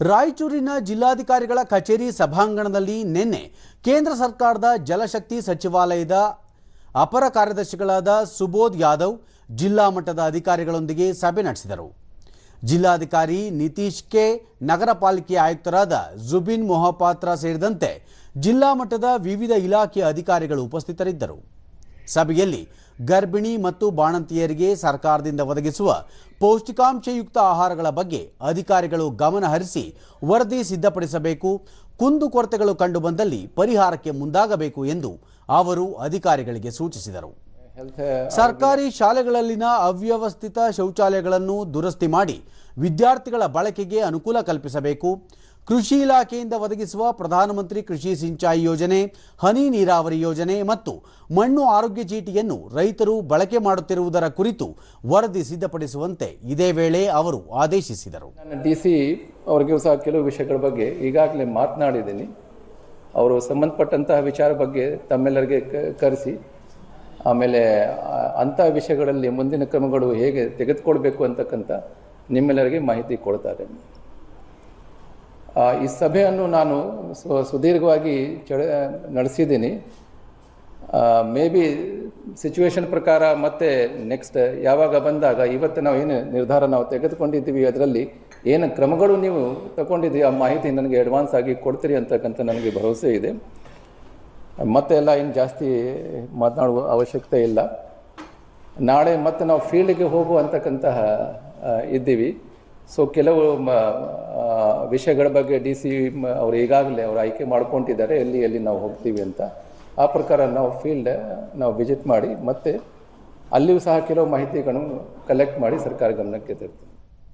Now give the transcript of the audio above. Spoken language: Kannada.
ರಾಯಚೂರಿನ ಜಿಲ್ಲಾಧಿಕಾರಿಗಳ ಕಚೇರಿ ಸಭಾಂಗಣದಲ್ಲಿ ನಿನ್ನೆ ಕೇಂದ್ರ ಸರ್ಕಾರದ ಜಲಶಕ್ತಿ ಸಚಿವಾಲಯದ ಅಪರ ಕಾರ್ಯದರ್ಶಿಗಳಾದ ಸುಬೋಧ್ ಯಾದವ್ ಜಿಲ್ಲಾ ಮಟ್ಟದ ಅಧಿಕಾರಿಗಳೊಂದಿಗೆ ಸಭೆ ನಡೆಸಿದರು. ಜಿಲ್ಲಾಧಿಕಾರಿ ನಿತೀಶ್ ಕೆ, ನಗರ ಪಾಲಿಕೆ ಆಯುಕ್ತರಾದ ಜುಬಿನ್ ಮೊಹಪಾತ್ರ ಸೇರಿದಂತೆ ಜಿಲ್ಲಾ ಮಟ್ಟದ ವಿವಿಧ ಇಲಾಖೆಯ ಅಧಿಕಾರಿಗಳು ಉಪಸ್ಥಿತರಿದ್ದರು. ಸಭೆಯಲ್ಲಿ ಗರ್ಭಿಣಿ ಮತ್ತು ಬಾಣಂತಿಯರಿಗೆ ಸರ್ಕಾರದಿಂದ ಒದಗಿಸುವ ಪೌಷ್ಟಿಕಾಂಶಯುಕ್ತ ಆಹಾರಗಳ ಬಗ್ಗೆ ಅಧಿಕಾರಿಗಳು ಗಮನ ಹರಿಸಿ ವರದಿ ಸಿದ್ಧಪಡಿಸಬೇಕು ಕುಂದುಕೊರತೆಗಳು ಕಂಡುಬಂದಲ್ಲಿ ಪರಿಹಾರಕ್ಕೆ ಮುಂದಾಗಬೇಕು ಎಂದು ಅವರು ಅಧಿಕಾರಿಗಳಿಗೆ ಸೂಚಿಸಿದರು. ಸರ್ಕಾರಿ ಶಾಲೆಗಳಲ್ಲಿನ ಅವ್ಯವಸ್ಥಿತ ಶೌಚಾಲಯಗಳನ್ನು ದುರಸ್ತಿ ಮಾಡಿ ವಿದ್ಯಾರ್ಥಿಗಳ ಬಳಕೆಗೆ ಅನುಕೂಲ ಕಲ್ಪಿಸಬೇಕು. ಕೃಷಿ ಇಲಾಖೆಯಿಂದ ಒದಗಿಸುವ ಪ್ರಧಾನಮಂತ್ರಿ ಕೃಷಿ ಸಿಂಚಾಯಿ ಯೋಜನೆ, ಹನಿ ನೀರಾವರಿ ಯೋಜನೆ ಮತ್ತು ಮಣ್ಣು ಆರೋಗ್ಯ ಚೀಟಿಯನ್ನು ರೈತರು ಬಳಕೆ ಮಾಡುತ್ತಿರುವುದರ ಕುರಿತು ವರದಿ ಸಿದ್ಧಪಡಿಸುವಂತೆ ಇದೇ ವೇಳೆ ಅವರು ಆದೇಶಿಸಿದರು. ನಾನು ಡಿ ಅವ್ರಿಗೂ ಸಹ ಕೆಲವು ವಿಷಯಗಳ ಬಗ್ಗೆ ಈಗಾಗಲೇ ಮಾತನಾಡಿದ್ದೀನಿ. ಅವರು ಸಂಬಂಧಪಟ್ಟಂತಹ ವಿಚಾರ ಬಗ್ಗೆ ತಮ್ಮೆಲ್ಲರಿಗೆ ಕರೆಸಿ. ಆಮೇಲೆ ಅಂಥ ವಿಷಯಗಳಲ್ಲಿ ಮುಂದಿನ ಕ್ರಮಗಳು ಹೇಗೆ ತೆಗೆದುಕೊಳ್ಬೇಕು ಅಂತಕ್ಕಂಥ ನಿಮ್ಮೆಲ್ಲರಿಗೆ ಮಾಹಿತಿ ಕೊಡ್ತಾರೆ ಈ ಸಭೆಯನ್ನು ನಾನು ಸುದೀರ್ಘವಾಗಿ ಚಳ ನಡೆಸಿದ್ದೀನಿ. ಮೇ ಬಿ ಸಿಚುವೇಶನ್ ಪ್ರಕಾರ ಮತ್ತೆ ನೆಕ್ಸ್ಟ್ ಯಾವಾಗ ಬಂದಾಗ ಇವತ್ತು ನಾವು ಏನು ನಿರ್ಧಾರ ನಾವು ತೆಗೆದುಕೊಂಡಿದ್ದೀವಿ ಅದರಲ್ಲಿ ಏನು ಕ್ರಮಗಳು ನೀವು ತಗೊಂಡಿದ್ದೀವಿ ಆ ಮಾಹಿತಿ ನನಗೆ ಅಡ್ವಾನ್ಸ್ ಆಗಿ ಕೊಡ್ತೀರಿ ಅಂತಕ್ಕಂಥ ನನಗೆ ಭರವಸೆ ಇದೆ. ಮತ್ತೆ ಎಲ್ಲ ಏನು ಜಾಸ್ತಿ ಮಾತನಾಡುವ ಅವಶ್ಯಕತೆ ಇಲ್ಲ. ನಾಳೆ ಮತ್ತೆ ನಾವು ಫೀಲ್ಡ್ಗೆ ಹೋಗುವಂತಕ್ಕಂತಹ ಇದ್ದೀವಿ. ಸೊ ಕೆಲವು ವಿಷಯಗಳ ಬಗ್ಗೆ ಡಿ ಸಿ ಅವರು ಈಗಾಗಲೇ ಅವರು ಆಯ್ಕೆ ಮಾಡ್ಕೊಂಡಿದ್ದಾರೆ, ಎಲ್ಲಿ ಎಲ್ಲಿ ನಾವು ಹೋಗ್ತೀವಿ ಅಂತ. ಆ ಪ್ರಕಾರ ನಾವು ಫೀಲ್ಡ್ ನಾವು ವಿಸಿಟ್ ಮಾಡಿ, ಮತ್ತೆ ಅಲ್ಲಿಯೂ ಸಹ ಕೆಲವು ಮಾಹಿತಿಗಳನ್ನು ಕಲೆಕ್ಟ್ ಮಾಡಿ ಸರ್ಕಾರ ಗಮನಕ್ಕೆ ತರ್ತೀವಿ.